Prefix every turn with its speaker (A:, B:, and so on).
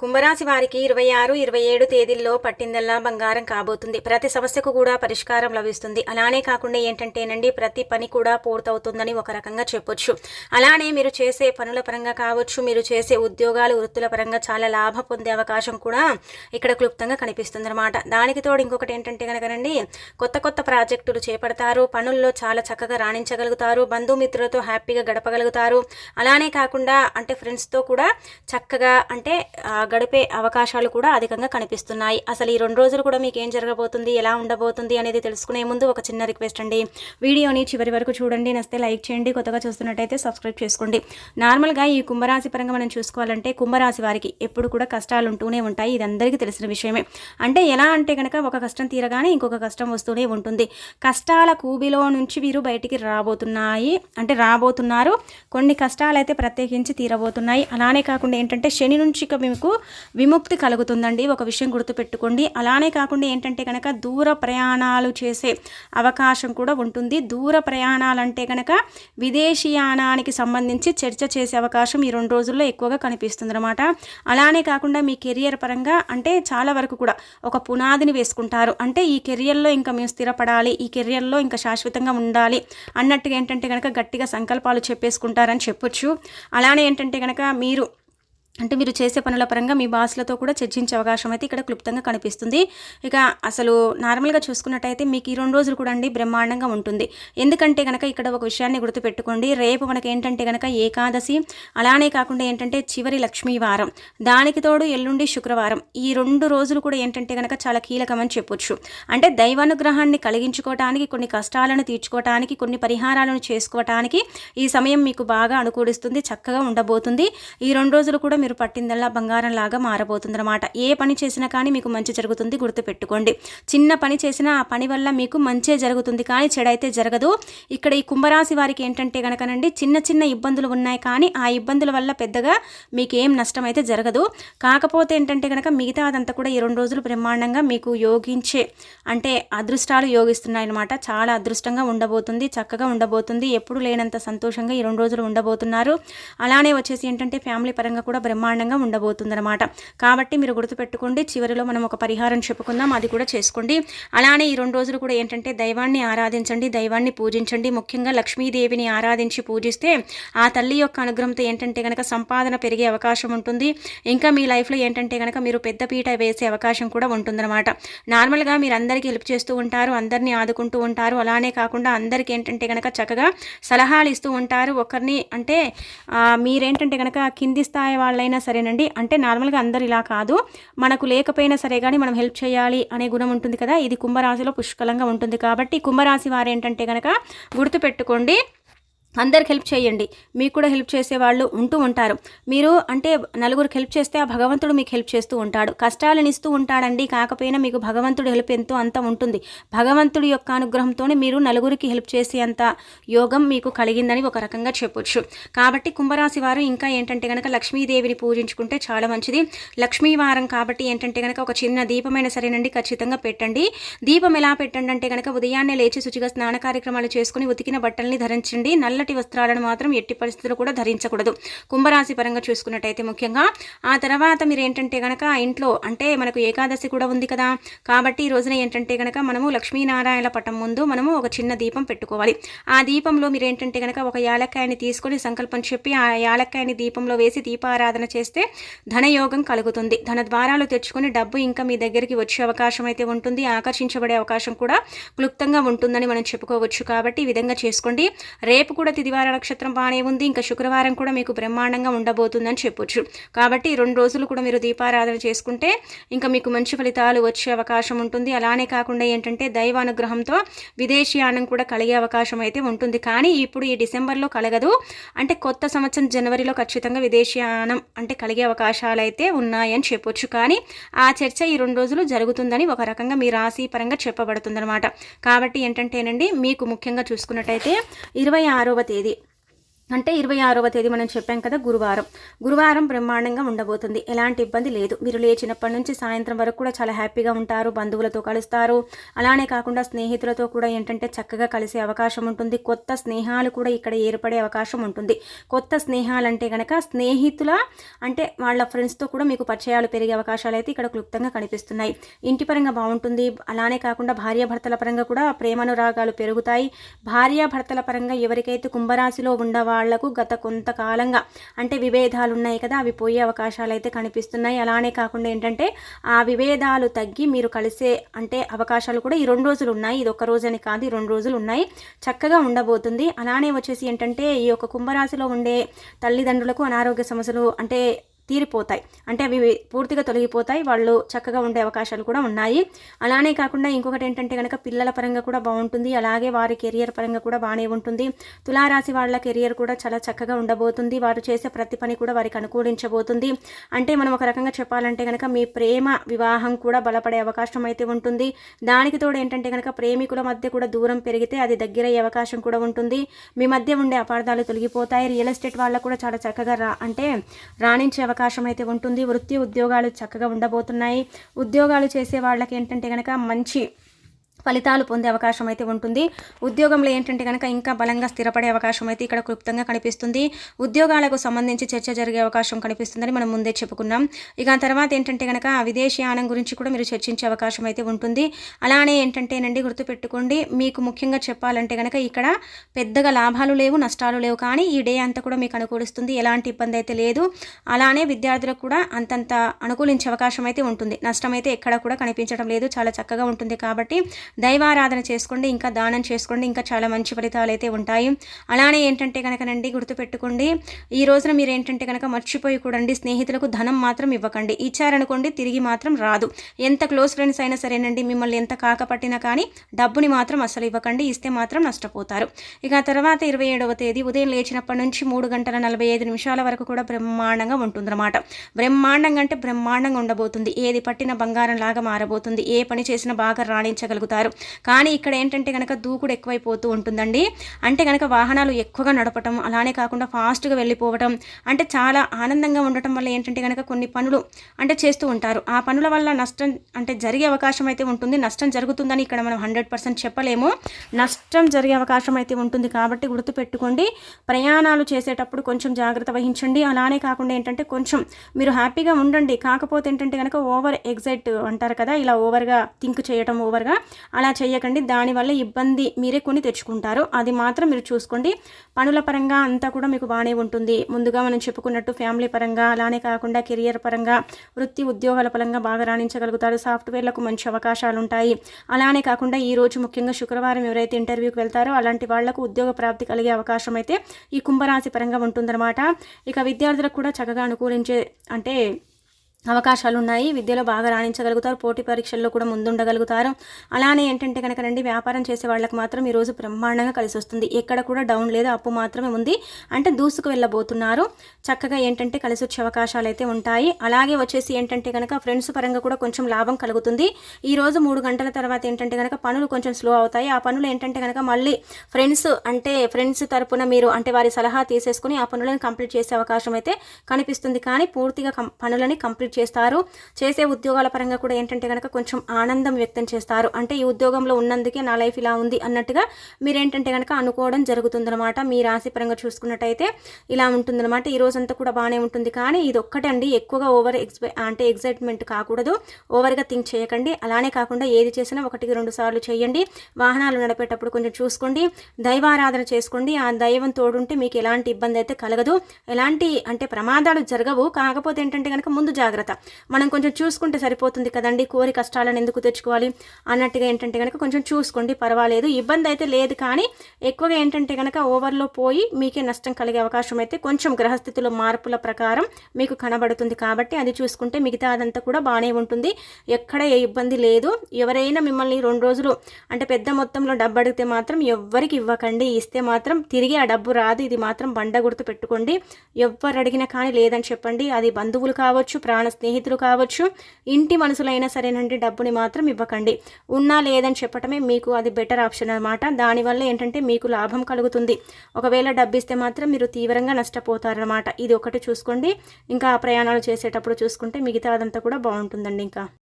A: కుంభరాశి వారికి ఇరవై ఆరు ఇరవై ఏడు తేదీల్లో పట్టిందల్లా బంగారం కాబోతుంది. ప్రతి సమస్యకు కూడా పరిష్కారం లభిస్తుంది. అలానే కాకుండా ఏంటంటేనండి ప్రతి పని కూడా పూర్తవుతుందని ఒక రకంగా చెప్పొచ్చు. అలానే మీరు చేసే పనుల పరంగా కావచ్చు మీరు చేసే ఉద్యోగాలు వృత్తుల పరంగా చాలా లాభం పొందే అవకాశం కూడా ఇక్కడ క్లుప్తంగా కనిపిస్తుంది అనమాట దానికి తోడు ఇంకొకటి ఏంటంటే కనుకనండి కొత్త కొత్త ప్రాజెక్టులు చేపడతారు పనుల్లో చాలా చక్కగా రాణించగలుగుతారు బంధుమిత్రులతో హ్యాపీగా గడపగలుగుతారు. అలానే కాకుండా అంటే ఫ్రెండ్స్తో కూడా చక్కగా అంటే గడిపే అవకాశాలు కూడా అధికంగా కనిపిస్తున్నాయి. అసలు ఈ రెండు రోజులు కూడా మీకు ఏం జరగబోతుంది ఎలా ఉండబోతుంది అనేది తెలుసుకునే ముందు ఒక చిన్న రిక్వెస్ట్ అండి. వీడియోని చివరి వరకు చూడండి నస్తే లైక్ చేయండి కొత్తగా చూస్తున్నట్టయితే సబ్స్క్రైబ్ చేసుకోండి. నార్మల్గా ఈ కుంభరాశి పరంగా మనం చూసుకోవాలంటే కుంభరాశి వారికి ఎప్పుడు కూడా కష్టాలు ఉంటూనే ఉంటాయి ఇది అందరికీ తెలిసిన విషయమే. అంటే ఎలా అంటే కనుక ఒక కష్టం తీరగానే ఇంకొక కష్టం వస్తూనే ఉంటుంది. కష్టాల కూబిలో నుంచి వీరు బయటికి రాబోతున్నాయి అంటే రాబోతున్నారు. కొన్ని కష్టాలు అయితే ప్రత్యేకించి తీరబోతున్నాయి. అలానే కాకుండా ఏంటంటే శని నుంచి ఇక మీకు విముక్తి కలుగుతుందండి. ఒక విషయం గుర్తుపెట్టుకోండి. అలానే కాకుండా ఏంటంటే కనుక దూర ప్రయాణాలు చేసే అవకాశం కూడా ఉంటుంది. దూర ప్రయాణాలంటే కనుక విదేశీయానానికి సంబంధించి చర్చ చేసే అవకాశం ఈ రెండు రోజుల్లో ఎక్కువగా కనిపిస్తుంది అనమాట అలానే కాకుండా మీ కెరియర్ పరంగా అంటే చాలా వరకు కూడా ఒక పునాదిని వేసుకుంటారు. అంటే ఈ కెరియర్లో ఇంకా మేము స్థిరపడాలి ఈ కెరియర్లో ఇంకా శాశ్వతంగా ఉండాలి అన్నట్టుగా ఏంటంటే కనుక గట్టిగా సంకల్పాలు చెప్పేసుకుంటారని చెప్పొచ్చు. అలానే ఏంటంటే కనుక మీరు అంటే మీరు చేసే పనుల పరంగా మీ బాస్లతో కూడా చర్చించే అవకాశం అయితే ఇక్కడ క్లుప్తంగా కనిపిస్తుంది. ఇక అసలు నార్మల్గా చూసుకున్నట్టయితే మీకు ఈ రెండు రోజులు కూడా అండి బ్రహ్మాండంగా ఉంటుంది. ఎందుకంటే కనుక ఇక్కడ ఒక విషయాన్ని గుర్తుపెట్టుకోండి. రేపు మనకి ఏంటంటే కనుక ఏకాదశి అలానే కాకుండా ఏంటంటే చివరి లక్ష్మీ వారం. దానికి తోడు ఎల్లుండి శుక్రవారం. ఈ రెండు రోజులు కూడా ఏంటంటే కనుక చాలా కీలకమని చెప్పొచ్చు. అంటే దైవానుగ్రహాన్ని కలిగించుకోవటానికి కొన్ని కష్టాలను తీర్చుకోవటానికి కొన్ని పరిహారాలను చేసుకోవటానికి ఈ సమయం మీకు బాగా అనుకూలిస్తుంది చక్కగా ఉండబోతుంది. ఈ రెండు రోజులు కూడా మీరు పట్టిందల్లా బంగారం లాగా మారబోతుందన్నమాట. ఏ పని చేసినా కానీ మీకు మంచి జరుగుతుంది గుర్తుపెట్టుకోండి. చిన్న పని చేసినా ఆ పని వల్ల మీకు మంచే జరుగుతుంది. కానీ చెడైతే జరగదు. ఇక్కడ ఈ కుంభరాశి వారికి ఏంటంటే కనుకనండి చిన్న చిన్న ఇబ్బందులు ఉన్నాయి కానీ ఆ ఇబ్బందుల వల్ల పెద్దగా మీకు ఏం నష్టం అయితే జరగదు. కాకపోతే ఏంటంటే కనుక మిగతా అదంతా కూడా ఈ రెండు రోజులు బ్రహ్మాండంగా మీకు యోగించే అంటే అదృష్టాలు యోగిస్తున్నాయి అనమాట చాలా అదృష్టంగా ఉండబోతుంది చక్కగా ఉండబోతుంది. ఎప్పుడు లేనంత సంతోషంగా ఈ రెండు రోజులు ఉండబోతున్నారు. అలానే వచ్చేసి ఏంటంటే ఫ్యామిలీ పరంగా కూడా బ్రహ్మాండంగా ఉండబోతుందన్నమాట. కాబట్టి మీరు గుర్తుపెట్టుకోండి చివరిలో మనం ఒక పరిహారం చెప్పుకుందాం అది కూడా చేసుకోండి. అలానే ఈ రెండు రోజులు కూడా ఏంటంటే దైవాన్ని ఆరాధించండి దైవాన్ని పూజించండి. ముఖ్యంగా లక్ష్మీదేవిని ఆరాధించి పూజిస్తే ఆ తల్లి యొక్క అనుగ్రహంతో ఏంటంటే కనుక సంపాదన పెరిగే అవకాశం ఉంటుంది. ఇంకా మీ లైఫ్లో ఏంటంటే కనుక మీరు పెద్ద పీట వేసే అవకాశం కూడా ఉంటుందన్నమాట. నార్మల్గా మీరు అందరికీ హెల్ప్ చేస్తూ ఉంటారు అందరినీ ఆదుకుంటూ ఉంటారు. అలానే కాకుండా అందరికీ ఏంటంటే కనుక చక్కగా సలహాలు ఇస్తూ ఉంటారు. ఒకరిని అంటే మీరేంటంటే కనుక కింది స్థాయి వాళ్ళ వాళ్ళైనా సరేనండి. అంటే నార్మల్గా అందరు ఇలా కాదు. మనకు లేకపోయినా సరే కానీ మనం హెల్ప్ చేయాలి అనే గుణం ఉంటుంది కదా. ఇది కుంభరాశిలో పుష్కలంగా ఉంటుంది. కాబట్టి కుంభరాశి వారు ఏంటంటే కనుక గుర్తుపెట్టుకోండి. అందరికి హెల్ప్ చేయండి. మీకు కూడా హెల్ప్ చేసే వాళ్ళు ఉంటూ ఉంటారు. మీరు అంటే నలుగురికి హెల్ప్ చేస్తే ఆ భగవంతుడు మీకు హెల్ప్ చేస్తూ ఉంటాడు. కష్టాలను ఇస్తూ ఉంటాడండి. కాకపోయినా మీకు భగవంతుడు హెల్ప్ ఎంతో అంత ఉంటుంది. భగవంతుడి యొక్క అనుగ్రహంతోనే మీరు నలుగురికి హెల్ప్ చేసే అంత యోగం మీకు కలిగిందని ఒక రకంగా చెప్పొచ్చు. కాబట్టి కుంభరాశి వారు ఇంకా ఏంటంటే కనుక లక్ష్మీదేవిని పూజించుకుంటే చాలా మంచిది. లక్ష్మీ వారం కాబట్టి ఏంటంటే కనుక ఒక చిన్న దీపమైన సరేనండి ఖచ్చితంగా పెట్టండి. దీపం ఎలా పెట్టండి అంటే కనుక ఉదయాన్నే లేచి శుచిగా స్నాన కార్యక్రమాలు చేసుకుని ఉతికిన బట్టల్ని ధరించండి. నల్లటి వస్త్రాలను మాత్రం ఎట్టి పరిస్థితులు కూడా ధరించకూడదు. కుంభరాశి పరంగా చూసుకున్నట్టయితే ముఖ్యంగా ఆ తర్వాత మీరు ఏంటంటే కనుక ఇంట్లో అంటే మనకు ఏకాదశి కూడా ఉంది కదా. కాబట్టి ఈ రోజున ఏంటంటే కనుక మనము లక్ష్మీనారాయణ పటం ముందు మనము ఒక చిన్న దీపం పెట్టుకోవాలి. ఆ దీపంలో మీరు ఏంటంటే కనుక ఒక యాలక్కాయని తీసుకొని సంకల్పం చెప్పి ఆ యాలక్కాయని దీపంలో వేసి దీపారాధన చేస్తే ధనయోగం కలుగుతుంది. ధన ద్వారాలు తెచ్చుకొని డబ్బు ఇంకా మీ దగ్గరికి వచ్చే అవకాశం అయితే ఉంటుంది. ఆకర్షించబడే అవకాశం కూడా క్లుప్తంగా ఉంటుందని మనం చెప్పుకోవచ్చు. కాబట్టి ఈ విధంగా చేసుకోండి. రేపు కూడా తిదివార నక్షత్రం బాగానే ఉంది. ఇంకా శుక్రవారం కూడా మీకు బ్రహ్మాండంగా ఉండబోతుందని చెప్పొచ్చు. కాబట్టి ఈ రెండు రోజులు కూడా మీరు దీపారాధన చేసుకుంటే ఇంకా మీకు మంచి ఫలితాలు వచ్చే అవకాశం ఉంటుంది. అలానే కాకుండా ఏంటంటే దైవానుగ్రహంతో విదేశీయానం కూడా కలిగే అవకాశం అయితే ఉంటుంది. కానీ ఇప్పుడు ఈ డిసెంబర్లో కలగదు. అంటే కొత్త సంవత్సరం జనవరిలో ఖచ్చితంగా విదేశీయానం అంటే కలిగే అవకాశాలు అయితే ఉన్నాయని చెప్పొచ్చు. కానీ ఆ చర్చ ఈ రెండు రోజులు జరుగుతుందని ఒక రకంగా మీ రాశి పరంగా చెప్పబడుతుందన్నమాట. కాబట్టి ఏంటంటేనండి మీకు ముఖ్యంగా చూసుకున్నట్టయితే ఇరవై ఆరవ తేదీ అంటే ఇరవై ఆరవ తేదీ మనం చెప్పాం కదా గురువారం. గురువారం బ్రహ్మాండంగా ఉండబోతుంది. ఎలాంటి ఇబ్బంది లేదు. మీరు లేచినప్పటి నుంచి సాయంత్రం వరకు కూడా చాలా హ్యాపీగా ఉంటారు. బంధువులతో కలుస్తారు. అలానే కాకుండా స్నేహితులతో కూడా ఏంటంటే చక్కగా కలిసే అవకాశం ఉంటుంది. కొత్త స్నేహాలు కూడా ఇక్కడ ఏర్పడే అవకాశం ఉంటుంది. కొత్త స్నేహాలు అంటే కనుక స్నేహితుల అంటే వాళ్ళ ఫ్రెండ్స్తో కూడా మీకు పరిచయాలు పెరిగే అవకాశాలు అయితే ఇక్కడ క్లుప్తంగా కనిపిస్తున్నాయి. ఇంటి పరంగా బాగుంటుంది. అలానే కాకుండా భార్యాభర్తల పరంగా కూడా ప్రేమానురాగాలు పెరుగుతాయి. భార్యాభర్తల పరంగా ఎవరికైతే కుంభరాశిలో ఉండవా వాళ్ళకు గత కొంతకాలంగా అంటే విభేదాలు ఉన్నాయి కదా అవి పోయే అవకాశాలు అయితే కనిపిస్తున్నాయి. అలానే కాకుండా ఏంటంటే ఆ విభేదాలు తగ్గి మీరు కలిసే అంటే అవకాశాలు కూడా ఈ రెండు రోజులు ఉన్నాయి ఇది ఒక రోజని కాదు ఈ రెండు రోజులు ఉన్నాయి చక్కగా ఉండబోతుంది. అలానే వచ్చేసి ఏంటంటే ఈ యొక్క కుంభరాశిలో ఉండే తల్లిదండ్రులకు అనారోగ్య సమస్యలు అంటే తీరిపోతాయి. అంటే అవి పూర్తిగా తొలగిపోతాయి. వాళ్ళు చక్కగా ఉండే అవకాశాలు కూడా ఉన్నాయి. అలానే కాకుండా ఇంకొకటి ఏంటంటే కనుక పిల్లల పరంగా కూడా బాగుంటుంది. అలాగే వారి కెరియర్ పరంగా కూడా బాగానే ఉంటుంది. తులారాశి వాళ్ళ కెరియర్ కూడా చాలా చక్కగా ఉండబోతుంది. వారు చేసే ప్రతి పని కూడా వారికి అనుకూలించబోతుంది. అంటే మనం ఒక రకంగా చెప్పాలంటే కనుక మీ ప్రేమ వివాహం కూడా బలపడే అవకాశం అయితే ఉంటుంది. దానికి తోడు ఏంటంటే కనుక ప్రేమికుల మధ్య కూడా దూరం పెరిగితే అది దగ్గరయ్యే అవకాశం కూడా ఉంటుంది. మీ మధ్య ఉండే అపార్థాలు తొలగిపోతాయి. రియల్ ఎస్టేట్ వాళ్ళకు కూడా చాలా చక్కగా రా అంటే రాణించే అవకాశం అవకాశం అయితే ఉంటుంది. వృత్తి ఉద్యోగాలు చక్కగా ఉండబోతున్నాయి. ఉద్యోగాలు చేసే వాళ్ళకి ఏంటంటే కనుక మంచి ఫలితాలు పొందే అవకాశం అయితే ఉంటుంది. ఉద్యోగంలో ఏంటంటే కనుక ఇంకా బలంగా స్థిరపడే అవకాశం అయితే ఇక్కడ క్లుప్తంగా కనిపిస్తుంది. ఉద్యోగాలకు సంబంధించి చర్చ జరిగే అవకాశం కనిపిస్తుందని మనం ముందే చెప్పుకున్నాం. ఇక తర్వాత ఏంటంటే కనుక విదేశీయానం గురించి కూడా మీరు చర్చించే అవకాశం అయితే ఉంటుంది. అలానే ఏంటంటేనండి గుర్తుపెట్టుకోండి మీకు ముఖ్యంగా చెప్పాలంటే కనుక ఇక్కడ పెద్దగా లాభాలు లేవు నష్టాలు లేవు. కానీ ఈ డే అంతా కూడా మీకు అనుకూలిస్తుంది. ఎలాంటి ఇబ్బంది అయితే లేదు. అలానే విద్యార్థులకు కూడా అంతంత అనుకూలించే అవకాశం అయితే ఉంటుంది. నష్టం అయితే ఎక్కడ కూడా కనిపించడం లేదు. చాలా చక్కగా ఉంటుంది కాబట్టి దైవారాధన చేసుకోండి ఇంకా దానం చేసుకోండి ఇంకా చాలా మంచి ఫలితాలు అయితే ఉంటాయి. అలానే ఏంటంటే కనుకనండి గుర్తుపెట్టుకోండి ఈ రోజున మీరు ఏంటంటే కనుక మర్చిపోయి కూడండి స్నేహితులకు ధనం మాత్రం ఇవ్వకండి. ఇచ్చారనుకోండి తిరిగి మాత్రం రాదు. ఎంత క్లోజ్ ఫ్రెండ్స్ అయినా సరేనండి మిమ్మల్ని ఎంత కాకపట్టినా కానీ డబ్బుని మాత్రం అసలు ఇవ్వకండి ఇస్తే మాత్రం నష్టపోతారు. ఇక తర్వాత ఇరవై ఏడవ తేదీ ఉదయం లేచినప్పటి నుంచి మూడు గంటల నలభై ఐదు నిమిషాల వరకు కూడా బ్రహ్మాండంగా ఉంటుందన్నమాట. బ్రహ్మాండంగా అంటే బ్రహ్మాండంగా ఉండబోతుంది. ఏది పట్టిన బంగారం లాగా మారబోతుంది. ఏ పని చేసినా బాగా రాణించగలుగుతారు. ఉంటారు కానీ ఇక్కడ ఏంటంటే కనుక దూకుడు ఎక్కువైపోతూ ఉంటుందండి. అంటే కనుక వాహనాలు ఎక్కువగా నడపటం అలానే కాకుండా ఫాస్ట్గా వెళ్ళిపోవటం అంటే చాలా ఆనందంగా ఉండటం వల్ల ఏంటంటే కనుక కొన్ని పనులు అంటే చేస్తూ ఉంటారు. ఆ పనుల వల్ల నష్టం అంటే జరిగే అవకాశం అయితే ఉంటుంది. నష్టం జరుగుతుందని ఇక్కడ మనం హండ్రెడ్ పర్సెంట్ చెప్పలేము. నష్టం జరిగే అవకాశం అయితే ఉంటుంది కాబట్టి గుర్తుపెట్టుకోండి. ప్రయాణాలు చేసేటప్పుడు కొంచెం జాగ్రత్త వహించండి. అలానే కాకుండా ఏంటంటే కొంచెం మీరు హ్యాపీగా ఉండండి. కాకపోతే ఏంటంటే కనుక ఓవర్ ఎగ్జైట్ అంటారు కదా ఇలా ఓవర్గా థింక్ చేయటం ఓవర్గా అలా చేయకండి దానివల్ల ఇబ్బంది మీరే కొని తెచ్చుకుంటారు. అది మాత్రం మీరు చూసుకోండి. పనుల పరంగా అంతా కూడా మీకు బాగానే ఉంటుంది. ముందుగా మనం చెప్పుకున్నట్టు ఫ్యామిలీ పరంగా అలానే కాకుండా కెరియర్ పరంగా వృత్తి ఉద్యోగాల పరంగా బాగా రాణించగలుగుతారు. సాఫ్ట్వేర్లకు మంచి అవకాశాలు ఉంటాయి. అలానే కాకుండా ఈ రోజు ముఖ్యంగా శుక్రవారం ఎవరైతే ఇంటర్వ్యూకి వెళ్తారో అలాంటి వాళ్ళకు ఉద్యోగ ప్రాప్తి కలిగే అవకాశం అయితే ఈ కుంభరాశి పరంగా ఉంటుందన్నమాట. ఇక విద్యార్థులకు కూడా చక్కగా అనుకూలించే అంటే అవకాశాలు ఉన్నాయి విద్యలో బాగా రాణించగలుగుతారు. పోటీ పరీక్షల్లో కూడా ముందుండగలుగుతారు. అలానే ఏంటంటే కనుక రండి వ్యాపారం చేసే వాళ్ళకి మాత్రం ఈరోజు బ్రహ్మాండంగా కలిసి వస్తుంది ఎక్కడ కూడా డౌన్ లేదు అప్పు మాత్రమే ఉంది అంటే దూసుకు వెళ్ళబోతున్నారు. చక్కగా ఏంటంటే కలిసి వచ్చే అవకాశాలు అయితే ఉంటాయి. అలాగే వచ్చేసి ఏంటంటే కనుక ఫ్రెండ్స్ పరంగా కూడా కొంచెం లాభం కలుగుతుంది. ఈరోజు మూడు గంటల తర్వాత ఏంటంటే కనుక పనులు కొంచెం స్లో అవుతాయి. ఆ పనులు ఏంటంటే కనుక మళ్ళీ ఫ్రెండ్స్ అంటే ఫ్రెండ్స్ తరపున మీరు అంటే వారి సలహా తీసేసుకుని ఆ పనులను కంప్లీట్ చేసే అవకాశం అయితే కనిపిస్తుంది. కానీ పూర్తిగా పనులని కంప్లీట్ చేస్తారు. చేసే ఉద్యోగాల పరంగా కూడా ఏంటంటే కనుక కొంచెం ఆనందం వ్యక్తం చేస్తారు. అంటే ఈ ఉద్యోగంలో ఉన్నందుకే నా లైఫ్ ఇలా ఉంది అన్నట్టుగా మీరేంటంటే కనుక అనుకోవడం జరుగుతుందనమాట మీ రాశి పరంగా చూసుకున్నట్టయితే ఇలా ఉంటుందన్నమాట. ఈ రోజంతా కూడా బాగానే ఉంటుంది. కానీ ఇది ఒక్కటండి ఎక్కువగా ఓవర్ ఎక్స్పె అంటే ఎగ్జైట్మెంట్ కాకూడదు. ఓవర్గా థింక్ చేయకండి. అలానే కాకుండా ఏది చేసినా ఒకటికి రెండు సార్లు చేయండి. వాహనాలు నడిపేటప్పుడు కొంచెం చూసుకోండి. దైవారాధన చేసుకోండి. ఆ దైవం తోడుంటే మీకు ఎలాంటి ఇబ్బంది అయితే కలగదు. ఎలాంటి అంటే ప్రమాదాలు జరగవు. కాకపోతే ఏంటంటే కనుక ముందు జాగ్రత్త జాగ్రత్త. మనం కొంచెం చూసుకుంటే సరిపోతుంది కదండి కోరి కష్టాలను ఎందుకు తెచ్చుకోవాలి అన్నట్టుగా ఏంటంటే కనుక కొంచెం చూసుకోండి పర్వాలేదు ఇబ్బంది అయితే లేదు కానీ ఎక్కువగా ఏంటంటే కనుక ఓవర్లో పోయి మీకే నష్టం కలిగే అవకాశం అయితే కొంచెం గ్రహస్థితిలో మార్పుల ప్రకారం మీకు కనబడుతుంది కాబట్టి అది చూసుకుంటే మిగతా అదంతా కూడా బాగానే ఉంటుంది. ఎక్కడ ఏ ఇబ్బంది లేదు. ఎవరైనా మిమ్మల్ని రెండు రోజులు అంటే పెద్ద మొత్తంలో డబ్బు అడిగితే మాత్రం ఎవ్వరికి ఇవ్వకండి ఇస్తే మాత్రం తిరిగి ఆ డబ్బు రాదు. ఇది మాత్రం బండ గుర్తు పెట్టుకోండి. ఎవ్వరు అడిగినా కానీ లేదని చెప్పండి. అది బంధువులు కావచ్చు ప్రాణ మన స్నేహితులు కావచ్చు ఇంటి మనసులైనా సరేనండి డబ్బుని మాత్రం ఇవ్వకండి. ఉన్నా లేదని చెప్పటమే మీకు అది బెటర్ ఆప్షన్ అనమాట దానివల్ల ఏంటంటే మీకు లాభం కలుగుతుంది. ఒకవేళ డబ్బు ఇస్తే మాత్రం మీరు తీవ్రంగా నష్టపోతారనమాట ఇది ఒకటి చూసుకోండి. ఇంకా ప్రయాణాలు చేసేటప్పుడు చూసుకుంటే మిగతా అదంతా కూడా బాగుంటుందండి ఇంకా.